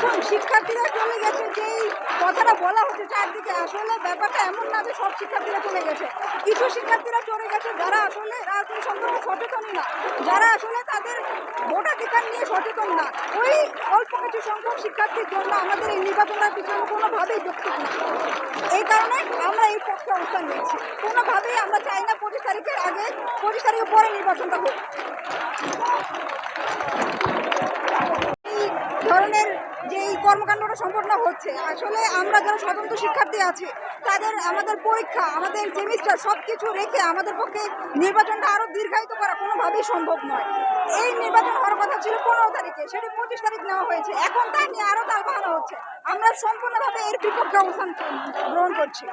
দেখুন শিক্ষার্থীরা চলে গেছে, যেই কথাটা বলা হচ্ছে চারদিকে, আসলে ব্যাপারটা এমন না যে সব শিক্ষার্থীরা চলে গেছে। কিছু শিক্ষার্থীরা চলে গেছে যারা আসলে রাজনীতি সম্পর্কে সচেতনই না, যারা আসলে তাদের ভোটাধিকার নিয়ে সচেতন না। ওই অল্প কিছু সংখ্যক শিক্ষার্থীর জন্য আমাদের এই নির্বাচনের পিছনে কোনোভাবেই যুক্তি না এই কারণে আমরা এই পক্ষে অবস্থান নিচ্ছি কোনোভাবেই আমরা চাই না পঁচিশ তারিখের আগে, পঁচিশ তারিখের পরে নির্বাচনটা হোক। ধরনের যে এই কর্মকাণ্ডটা সম্পন্ন হচ্ছে, আসলে আমরা যারা স্বতন্ত্র শিক্ষার্থী আছি, তাদের আমাদের পরীক্ষা, আমাদের সেমিস্টার সব কিছু রেখে আমাদের পক্ষে নির্বাচনটা আরও দীর্ঘায়িত করা কোনোভাবেই সম্ভব নয়। এই নির্বাচন হওয়ার কথা ছিল পনেরো তারিখে, সেটি পঁচিশ তারিখ নেওয়া হয়েছে। এখন তা নিয়ে আরও তাল বাহানো হচ্ছে। আমরা সম্পূর্ণভাবে এর বিপক্ষে অবস্থান গ্রহণ করছি।